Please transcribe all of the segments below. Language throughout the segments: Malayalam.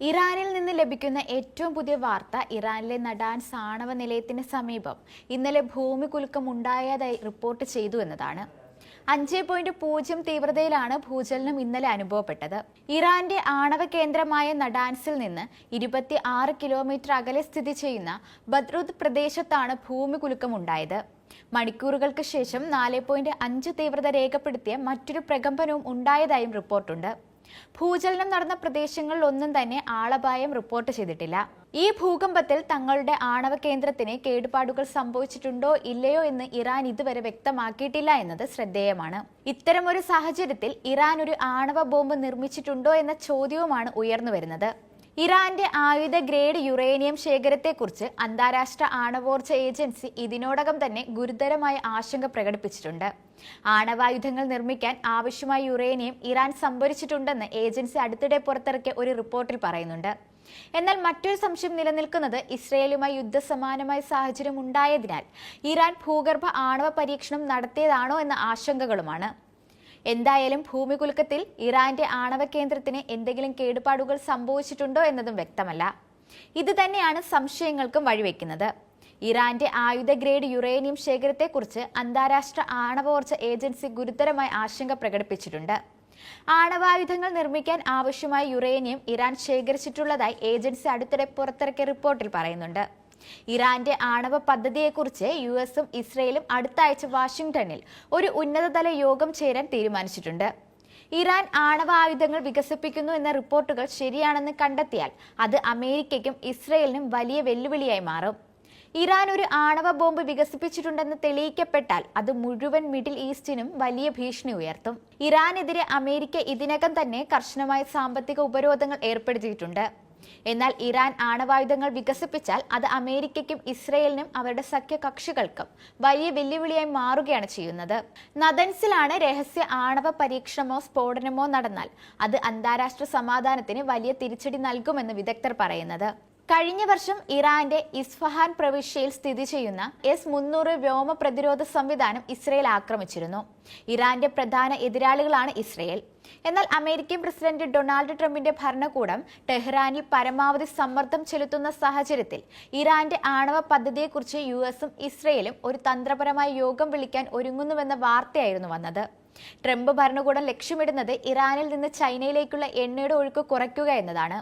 ഇറാനിൽ നിന്ന് ലഭിക്കുന്ന ഏറ്റവും പുതിയ വാർത്ത ഇറാനിലെ നടാൻ സാണവ നിലയത്തിന് സമീപം ഇന്നലെ ഭൂമികുലുക്കം ഉണ്ടായതായി റിപ്പോർട്ട് ചെയ്തു എന്നതാണ്. അഞ്ച് പോയിന്റ് പൂജ്യം തീവ്രതയിലാണ് ഭൂചലനം ഇന്നലെ അനുഭവപ്പെട്ടത്. ഇറാന്റെ ആണവ കേന്ദ്രമായ നഡാൻസിൽ നിന്ന് ഇരുപത്തി ആറ് കിലോമീറ്റർ അകലെ സ്ഥിതി ചെയ്യുന്ന ബദ്രുദ് പ്രദേശത്താണ് ഭൂമികുലുക്കം ഉണ്ടായത്. മണിക്കൂറുകൾക്ക് ശേഷം നാല് പോയിന്റ് അഞ്ച് തീവ്രത രേഖപ്പെടുത്തിയ മറ്റൊരു പ്രകമ്പനവും ഉണ്ടായതായും റിപ്പോർട്ടുണ്ട് ഭൂചലനം നടന്ന പ്രദേശങ്ങളിൽ ഒന്നും തന്നെ ആളപായം റിപ്പോർട്ട് ചെയ്തിട്ടില്ല. ഈ ഭൂകമ്പത്തിൽ തങ്ങളുടെ ആണവ കേന്ദ്രത്തിന് കേടുപാടുകൾ സംഭവിച്ചിട്ടുണ്ടോ ഇല്ലയോ എന്ന് ഇറാൻ ഇതുവരെ വ്യക്തമാക്കിയിട്ടില്ല എന്നത് ശ്രദ്ധേയമാണ്. ഇത്തരമൊരു സാഹചര്യത്തിൽ ഇറാൻ ഒരു ആണവ ബോംബ് നിർമ്മിച്ചിട്ടുണ്ടോ എന്ന ചോദ്യവുമാണ് ഉയർന്നു വരുന്നത്. ഇറാന്റെ ആയുധ ഗ്രേഡ് യുറേനിയം ശേഖരത്തെക്കുറിച്ച് അന്താരാഷ്ട്ര ആണവോർജ ഏജൻസി ഇതിനോടകം തന്നെ ഗുരുതരമായ ആശങ്ക പ്രകടിപ്പിച്ചിട്ടുണ്ട്. ആണവായുധങ്ങൾ നിർമ്മിക്കാൻ ആവശ്യമായ യുറേനിയം ഇറാൻ സംഭരിച്ചിട്ടുണ്ടെന്ന് ഏജൻസി അടുത്തിടെ പുറത്തിറക്കിയ ഒരു റിപ്പോർട്ടിൽ പറയുന്നുണ്ട്. എന്നാൽ മറ്റൊരു സംശയം നിലനിൽക്കുന്നത് ഇസ്രയേലുമായി യുദ്ധസമാനമായ സാഹചര്യം ഉണ്ടായതിനാൽ ഇറാൻ ഭൂഗർഭ ആണവ പരീക്ഷണം നടത്തിയതാണോ എന്ന ആശങ്കകളുമാണ്. എന്തായാലും ഭൂമികുലുക്കത്തിൽ ഇറാന്റെ ആണവ കേന്ദ്രത്തിന് എന്തെങ്കിലും കേടുപാടുകൾ സംഭവിച്ചിട്ടുണ്ടോ എന്നതും വ്യക്തമല്ല. ഇത് തന്നെയാണ് സംശയങ്ങൾക്കും വഴിവെക്കുന്നത്. ഇറാന്റെ ആയുധ ഗ്രേഡ് യുറേനിയം ശേഖരത്തെക്കുറിച്ച് അന്താരാഷ്ട്ര ആണവോർജ ഏജൻസി ഗുരുതരമായി ആശങ്ക പ്രകടിപ്പിച്ചിട്ടുണ്ട്. ആണവായുധങ്ങൾ നിർമ്മിക്കാൻ ആവശ്യമായ യുറേനിയം ഇറാൻ ശേഖരിച്ചിട്ടുള്ളതായി ഏജൻസി അടുത്തിടെ പുറത്തിറക്കിയ റിപ്പോർട്ടിൽ പറയുന്നുണ്ട്. ഇറാന്റെ ആണവ പദ്ധതിയെക്കുറിച്ച് യു എസും ഇസ്രയേലും അടുത്താഴ്ച വാഷിംഗ്ടണിൽ ഒരു ഉന്നതതല യോഗം ചേരാൻ തീരുമാനിച്ചിട്ടുണ്ട്. ഇറാൻ ആണവ ആയുധങ്ങൾ വികസിപ്പിക്കുന്നു എന്ന റിപ്പോർട്ടുകൾ ശരിയാണെന്ന് കണ്ടെത്തിയാൽ അത് അമേരിക്കയ്ക്കും ഇസ്രയേലിനും വലിയ വെല്ലുവിളിയായി മാറും. ഇറാൻ ഒരു ആണവ ബോംബ് വികസിപ്പിച്ചിട്ടുണ്ടെന്ന് തെളിയിക്കപ്പെട്ടാൽ അത് മുഴുവൻ മിഡിൽ ഈസ്റ്റിനും വലിയ ഭീഷണി ഉയർത്തും. ഇറാനെതിരെ അമേരിക്ക ഇതിനകം തന്നെ കർശനമായ സാമ്പത്തിക ഉപരോധങ്ങൾ ഏർപ്പെടുത്തിയിട്ടുണ്ട്. എന്നാൽ ഇറാൻ ആണവായുധങ്ങൾ വികസിപ്പിച്ചാൽ അത് അമേരിക്കയ്ക്കും ഇസ്രയേലിനും അവരുടെ സഖ്യകക്ഷികൾക്കും വലിയ വെല്ലുവിളിയായി മാറുകയാണ് ചെയ്യുന്നത്. നദൻസിലാണ് രഹസ്യ ആണവ പരീക്ഷണമോ സ്ഫോടനമോ നടന്നാൽ അത് അന്താരാഷ്ട്ര സമാധാനത്തിന് വലിയ തിരിച്ചടി നൽകുമെന്ന് വിദഗ്ധർ പറയുന്നത്. കഴിഞ്ഞ വർഷം ഇറാന്റെ ഇസ്ഫഹാൻ പ്രവിശ്യയിൽ സ്ഥിതി ചെയ്യുന്ന എസ് മുന്നൂറ് വ്യോമ പ്രതിരോധ സംവിധാനം ഇസ്രയേൽ ആക്രമിച്ചിരുന്നു. ഇറാന്റെ പ്രധാന എതിരാളികളാണ് ഇസ്രയേൽ. എന്നാൽ അമേരിക്കൻ പ്രസിഡന്റ് ഡൊണാൾഡ് ട്രംപിന്റെ ഭരണകൂടം ടെഹ്റാനിൽ പരമാവധി സമ്മർദ്ദം ചെലുത്തുന്ന സാഹചര്യത്തിൽ ഇറാന്റെ ആണവ പദ്ധതിയെക്കുറിച്ച് യു എസും ഇസ്രയേലും ഒരു തന്ത്രപരമായ യോഗം വിളിക്കാൻ ഒരുങ്ങുന്നുവെന്ന വാർത്തയായിരുന്നു വന്നത്. ട്രംപ് ഭരണകൂടം ലക്ഷ്യമിടുന്നത് ഇറാനിൽ നിന്ന് ചൈനയിലേക്കുള്ള എണ്ണയുടെ ഒഴുക്ക് കുറയ്ക്കുക എന്നതാണ്.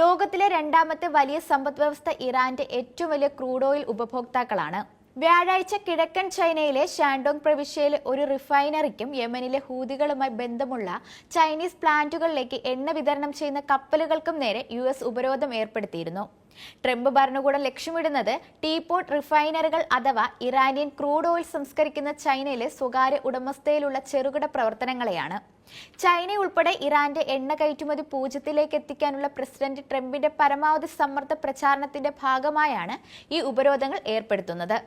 ലോകത്തിലെ രണ്ടാമത്തെ വലിയ സമ്പദ് വ്യവസ്ഥ ഇറാന്റെ ഏറ്റവും വലിയ ക്രൂഡ് ഓയിൽ ഉപഭോക്താക്കളാണ്. വ്യാഴാഴ്ച കിഴക്കൻ ചൈനയിലെ ഷാൻഡോങ് പ്രവിശ്യയിലെ ഒരു റിഫൈനറിക്കും യമനിലെ ഹൂതികളുമായി ബന്ധമുള്ള ചൈനീസ് പ്ലാന്റുകളിലേക്ക് എണ്ണ വിതരണം ചെയ്യുന്ന കപ്പലുകൾക്കും നേരെ യു ഉപരോധം ഏർപ്പെടുത്തിയിരുന്നു. ട്രംപ് ഭരണകൂടം ലക്ഷ്യമിടുന്നത് ടീപോട്ട് റിഫൈനറികൾ അഥവാ ഇറാനിയൻ ക്രൂഡ് ഓയിൽ സംസ്കരിക്കുന്ന ചൈനയിലെ സ്വകാര്യ ഉടമസ്ഥയിലുള്ള ചെറുകിട പ്രവർത്തനങ്ങളെയാണ്. ചൈന ഉൾപ്പെടെ ഇറാന്റെ എണ്ണ കയറ്റുമതി പൂജ്യത്തിലേക്ക് എത്തിക്കാനുള്ള പ്രസിഡന്റ് ട്രംപിന്റെ പരമാവധി സമ്മർദ്ദ പ്രചാരണത്തിന്റെ ഭാഗമായാണ് ഈ ഉപരോധങ്ങൾ ഏർപ്പെടുത്തുന്നത്.